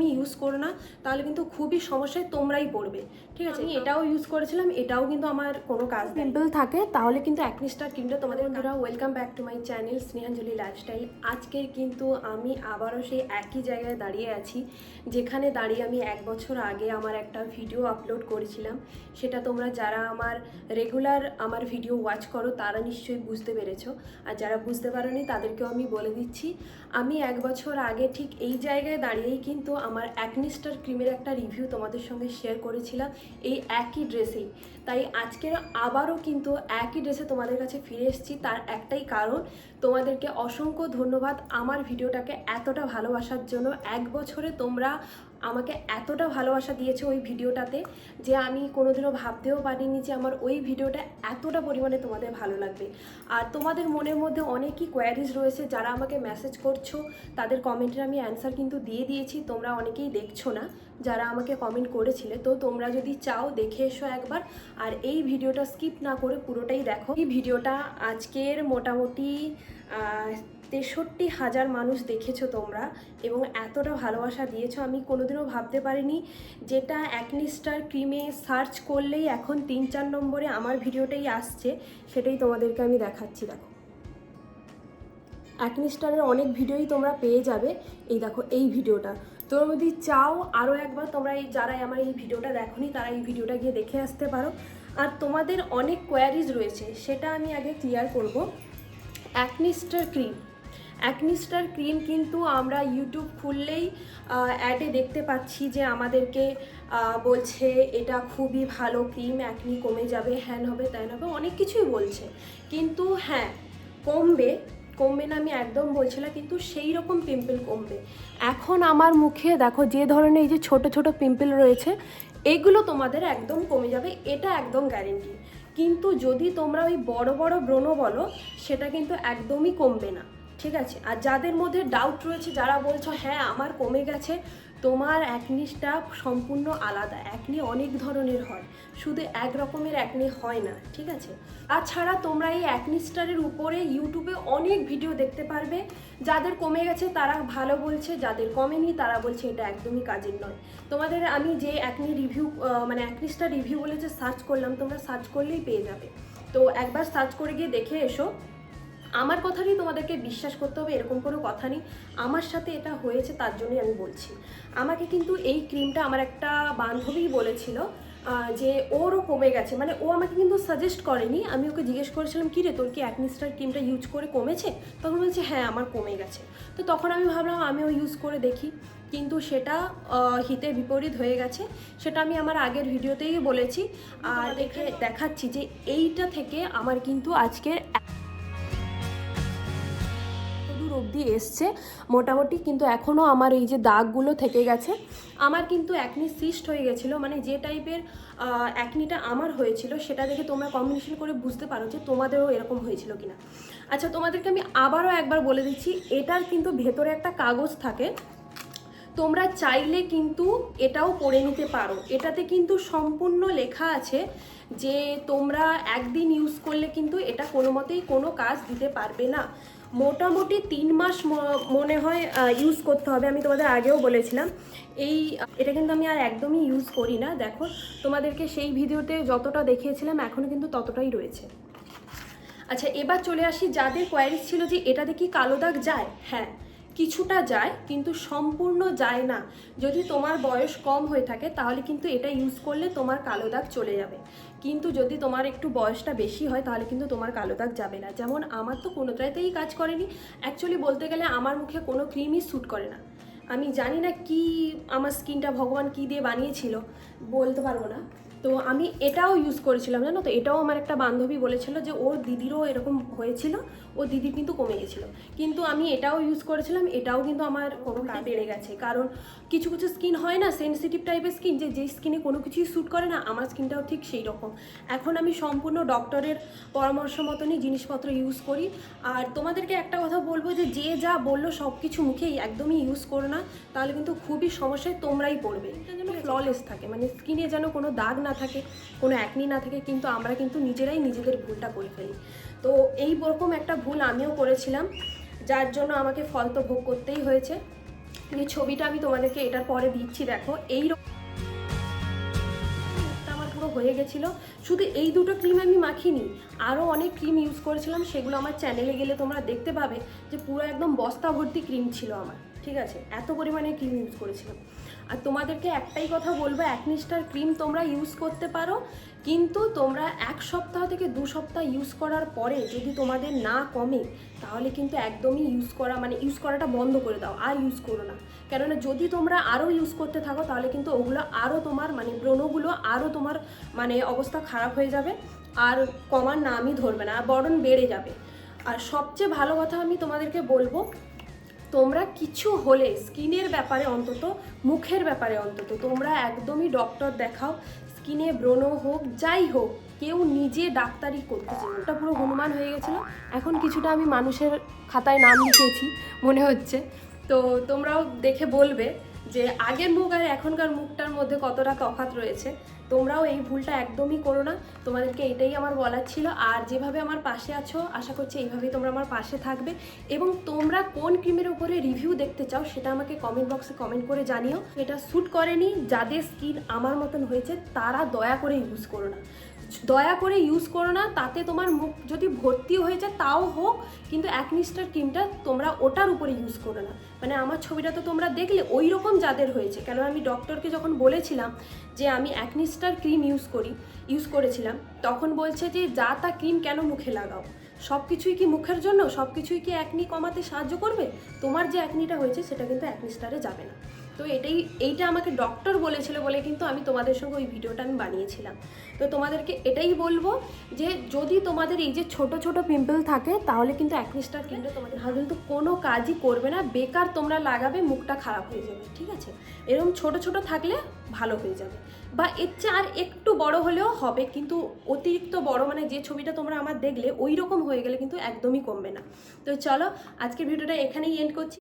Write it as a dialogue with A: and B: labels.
A: একদমই ইউজ করো না তাহলে কিন্তু খুবই সমস্যায় তোমরাই পড়বে। ঠিক আছে? আমি এটাও ইউজ করেছিলাম এটাও কিন্তু আমার কোনো কাজ পিম্পল থাকে তাহলে কিন্তু অ্যাকনিস্টার ক্রিমটা তোমাদের বন্ধুরা welcome back to my channel Snehanjali lifestyle আজকের কিন্তু আমি আবারও সেই একই জায়গায় দাঁড়িয়ে আছি যেখানে দাঁড়িয়ে আমি এক বছর আগে আমার একটা ভিডিও আপলোড করেছিলাম। সেটা তোমরা যারা আমার রেগুলার আমার ভিডিও ওয়াচ করো তারা নিশ্চয়ই বুঝতে পেরেছ। আর যারা বুঝতে পারোনি তাদেরকেও আমি বলে দিচ্ছি আমি এক বছর আগে ঠিক এই জায়গায় দাঁড়িয়েই কিন্তু আমার অ্যাকনিস্টার ক্রিমের একটা রিভিউ তোমাদের সঙ্গে শেয়ার করেছিলাম এই একই ড্রেসেই। তাই আজকে আবারও কিন্তু একই ড্রেসে তোমাদের কাছে ফিরে এসেছি, তার একটাই কারণ তোমাদেরকে অসংখ্য ধন্যবাদ আমার ভিডিওটাকে এতটা ভালোবাসার জন্য। এক বছরে তোমরা আমাকে এতটা ভালোবাসা দিয়েছে ওই ভিডিওটাতে যে আমি কোনোদিনও ভাবতেও পারিনি যে আমার ওই ভিডিওটা এতটা পরিমাণে তোমাদের ভালো লাগবে। আর তোমাদের মনের মধ্যে অনেকই কোয়ারিজ রয়েছে, যারা আমাকে মেসেজ করছ, তাদের কমেন্টের আমি অ্যান্সার কিন্তু দিয়ে দিয়েছি, তোমরা অনেকেই দেখছ না। যারা আমাকে কমেন্ট করেছিলে, তো তোমরা যদি চাও দেখে এসো একবার। আর এই ভিডিওটা স্কিপ না করে পুরোটাই দেখো। এই ভিডিওটা আজকের মোটামুটি তেষট্টি হাজার মানুষ দেখেছ তোমরা এবং এতটা ভালোবাসা দিয়েছ, আমি কোনোদিনও ভাবতে পারিনি। যেটা অ্যাকনিস্টার ক্রিমে সার্চ করলেই এখন তিন চার নম্বরে আমার ভিডিওটাই আসছে, সেটাই তোমাদেরকে আমি দেখাচ্ছি, দেখো। অ্যাকনিস্টারের অনেক ভিডিওই তোমরা পেয়ে যাবে। এই দেখো, এই ভিডিওটা। তোমরা যদি চাও আরও একবার, তোমরা এই যারা আমার এই ভিডিওটা দেখোনি, তারা এই ভিডিওটা গিয়ে দেখে আসতে পারো। আর তোমাদের অনেক কোয়ারিজ রয়েছে, সেটা আমি আগে ক্লিয়ার করব। অ্যাকনিস্টার ক্রিম অ্যাকনিস্টার ক্রিম কিন্তু আমরা ইউটিউব খুললেই অ্যাডে দেখতে পাচ্ছি যে আমাদেরকে বলছে, এটা খুবই ভালো ক্রিম অ্যাকনি কমে যাবে, হ্যান হবে, ত্যান হবে, অনেক কিছুই বলছে। কিন্তু হ্যাঁ কমবে কমবে না, আমি একদম বলছিলাম, কিন্তু সেই রকম পিম্পল কমবে। এখন আমার মুখে দেখো, যে ধরনের এই যে ছোট ছোট পিম্পল রয়েছে, এগুলো তোমাদের একদম কমে যাবে, এটা একদম গ্যারেন্টি কিন্তু যদি তোমরা ওই বড় বড় ব্রণ বলো, সেটা কিন্তু একদমই কমবে না, ঠিক আছে? আর যাদের মধ্যে ডাউট রয়েছে, যারা বলছো হ্যাঁ আমার কমে গেছে তোমার অ্যাকনিসটা সম্পূর্ণ আলাদা অ্যাকনি অনেক ধরনের হয়। শুধু এক রকমের অ্যাকনি হয় না, ঠিক আছে? তাছাড়া তোমরা এই অ্যাকনিস্টারের উপরে ইউটিউবে অনেক ভিডিও দেখতে পারবে। যাদের কমে গেছে তারা ভালো বলছে, যাদের কমেনি তারা বলছে এটা একদমই কাজের নয়। তোমাদের আমি যে অ্যাকনি রিভিউ মানে অ্যাকনিস্টার রিভিউ বলে যে সার্চ করলাম, তোমরা সার্চ করলেই পেয়ে যাবে। তো একবার সার্চ করে গিয়ে দেখে এসো। আমার কথারই তোমাদেরকে বিশ্বাস করতে হবে এরকম কোনো কথা নেই। আমার সাথে এটা হয়েছে তার জন্যই আমি বলছি। আমাকে কিন্তু এই ক্রিমটা আমার একটা বান্ধবী বলেছিল যে ওরও কমে গেছে। মানে ও আমাকে কিন্তু সাজেস্ট করেনি। আমি ওকে জিজ্ঞেস করেছিলাম কি রে তোর কি অ্যাকনিস্টার ক্রিমটা ইউজ করে কমেছে? তখন বলছে হ্যাঁ আমার কমে গেছে। তো তখন আমি ভাবলাম আমিও ইউজ করে দেখি। কিন্তু সেটা হিতে বিপরীত হয়ে গেছে। সেটা আমি আমার আগের ভিডিওতেই বলেছি। আর দেখে দেখাচ্ছি যে এইটা থেকে আমার কিন্তু আজকের অবধি এসছে। মোটামুটি কিন্তু এখনও আমার এই যে দাগগুলো থেকে গেছে। আমার কিন্তু অ্যাকনি সিস্ট হয়ে গেছিল। মানে যে টাইপের অ্যাকনিটা আমার হয়েছিল, সেটা দেখে তোমরা কম্বিনেশন করে বুঝতে পারো যে তোমাদেরও এরকম হয়েছিল কিনা। আচ্ছা তোমাদেরকে আমি আবারও একবার বলে দিচ্ছি, এটার কিন্তু ভেতরে একটা কাগজ থাকে। তোমরা চাইলে কিন্তু এটাও পড়ে নিতে পারো। এটাতে কিন্তু সম্পূর্ণ লেখা আছে যে তোমরা একদিন ইউজ করলে কিন্তু এটা কোনো মতেই কোনো কাজ দিতে পারবে না। মোটামুটি তিন মাস মনে হয় ইউজ করতে হবে। আমি তোমাদের আগেও বলেছিলাম। এই, এটা কিন্তু আমি আর একদমই ইউজ করি না। দেখো, তোমাদেরকে সেই ভিডিওতে যতটা দেখিয়েছিলাম এখনও কিন্তু ততটাই রয়েছে। আচ্ছা এবার চলে আসি যাদের কোয়ারিজ ছিল যে এটাতে কি কালো দাগ যায়? হ্যাঁ কিছুটা যায়, কিন্তু সম্পূর্ণ যায় না। যদি তোমার বয়স কম হয়ে থাকে, তাহলে কিন্তু এটা ইউজ করলে তোমার কালো দাগ চলে যাবে। কিন্তু যদি তোমার একটু বয়সটা বেশি হয়, তাহলে কিন্তু তোমার কালো দাগ যাবে না। যেমন আমার তো কোনোটাতেই কাজ করেনি। অ্যাকচুয়ালি বলতে গেলে আমার মুখে কোনো ক্রিমই স্যুট করে না। আমি জানি না কি আমার স্কিনটা ভগবান কি দিয়ে বানিয়েছিল, বলতে পারব না। তো আমি এটাও ইউজ করেছিলাম জানো তো? এটাও আমার একটা বান্ধবী বলেছিল যে ওর দিদিরও এরকম হয়েছিল ও দিদির কিন্তু কমে গেছিল। কিন্তু আমি এটাও ইউজ করেছিলাম এটাও কিন্তু আমার কোনো কাজ বেড়ে গেছে। কারণ কিছু কিছু স্কিন হয় না সেন্সিটিভ টাইপের স্কিন যে যে স্কিনে কোনো কিছুই স্যুট করে না আমার স্কিনটাও ঠিক সেই রকম। এখন আমি সম্পূর্ণ ডক্টরের পরামর্শ মতনই জিনিসপত্র ইউজ করি। আর তোমাদেরকে একটা কথা বলব যে যে যা বলল সব কিছু মুখেই একদমই ইউজ করো না তাহলে কিন্তু খুবই সমস্যায় তোমরাই পড়বে। যেন ফ্ললেস থাকে মানে স্কিনে যেন কোনো দাগ না থাকে, কোনো অ্যাকনি না থাকে, কিন্তু আমরা কিন্তু নিজেরাই নিজেদের ভুলটা করে ফেলি। তো এই রকম একটা ভুল আমিও করেছিলাম, যার জন্য আমাকে ফল তো ভোগ করতেই হয়েছে। এই ছবিটা আমি তোমাদেরকে এটার পরে দিচ্ছি, দেখো, এই পুরো হয়ে গেছিল। শুধু এই দুটো ক্রিম আমি মাখিনি আরও অনেক ক্রিম ইউজ করেছিলাম, সেগুলো আমার চ্যানেলে গেলে তোমরা দেখতে পাবে যে পুরো একদম বস্তা ভর্তি ক্রিম ছিল আমার। ঠিক আছে? এত পরিমাণে ক্রিম ইউজ করেছিলাম। আর তোমাদেরকে একটাই কথা বলব একনিস্টার ক্রিম তোমরা ইউজ করতে পারো, কিন্তু তোমরা এক সপ্তাহ থেকে দু সপ্তাহ ইউজ করার পরে যদি তোমাদের না কমে, তাহলে কিন্তু একদমই ইউজ করা মানে ইউজ করাটা বন্ধ করে দাও, আর ইউজ করো না। কেননা যদি তোমরা আরও ইউজ করতে থাকো, তাহলে কিন্তু ওগুলো আরও তোমার মানে ব্রণগুলো আরও তোমার মানে অবস্থা খারাপ হয়ে যাবে, আর কমার নামই ধরবে না, আর বরং বেড়ে যাবে। আর সবচেয়ে ভালো কথা আমি তোমাদেরকে বলব তোমরা কিছু হলে স্কিনের ব্যাপারে অন্তত, মুখের ব্যাপারে অন্তত, তোমরা একদমই ডক্টর দেখাও, স্কিনে ব্রণ হোক, যাই হোক, কেউ নিজে ডাক্তারি করতে ওটা পুরো হনুমান হয়ে গেছিল। এখন কিছুটা আমি মানুষের খাতায় নাম লিখেছি, মনে হচ্ছে। তো তোমরাও দেখে বলবে যে আগের মুখ আর এখনকার মুখটার মধ্যে কতটা তফাৎ রয়েছে। তোমরাও এই ভুলটা একদমই করো না। তোমাদেরকে এটাই আমার বলার ছিল। আর যেভাবে আমার পাশে আছো, আশা করছি এইভাবেই তোমরা আমার পাশে থাকবে। এবং তোমরা কোন ক্রিমের উপরে রিভিউ দেখতে চাও, সেটা আমাকে কমেন্ট বক্সে কমেন্ট করে জানিও। এটা শ্যুট করেনি, যাদের স্কিন আমার মতন হয়েছে, তারা দয়া করে ইউজ করো না। দয়া করে ইউজ করো না, তাতে তোমার মুখ যদি ভর্তি হয়ে যায়, তাও হোক, কিন্তু অ্যাকনিস্টার ক্রিমটা তোমরা ওটার উপরে ইউজ করো না। মানে আমার ছবিটা তো তোমরা দেখলে ওই রকম যাদের হয়েছে। কেন আমি ডক্টরকে যখন বলেছিলাম যে আমি অ্যাকনিস্টার ক্রিম ইউজ করি ইউজ করেছিলাম, তখন বলছে যে যা তা ক্রিম কেন মুখে লাগাও? সব কিছুই কি মুখের জন্য? সব কিছুই কি অ্যাকনি কমাতে সাহায্য করবে? তোমার যে অ্যাকনিটা হয়েছে, সেটা কিন্তু অ্যাকনিস্টারে যাবে না। তো এটাই, এইটা আমাকে ডক্টর বলেছিল বলে কিন্তু আমি তোমাদের সঙ্গে ওই ভিডিওটা আমি বানিয়েছিলাম। তো তোমাদেরকে এটাই বলব যে যদি তোমাদের এই যে ছোট ছোট পিম্পল থাকে, তাহলে কিন্তু অ্যাকনিস্টার ক্রিমটা তোমাদের হাত কিন্তু কোনো কাজই করবে না। বেকার তোমরা লাগাবে, মুখটা খারাপ হয়ে যাবে, ঠিক আছে? এরকম ছোট ছোট থাকলে ভালো হয়ে যাবে। বা এর চেয়ে আর একটু বড় হলেও হবে, কিন্তু অতিরিক্ত বড় মানে যে ছবিটা তোমরা আমার দেখলে ওই রকম হয়ে গেলে কিন্তু একদমই কমবে না। তো চলো, আজকের ভিডিওটা এখানেই এন্ড করছি।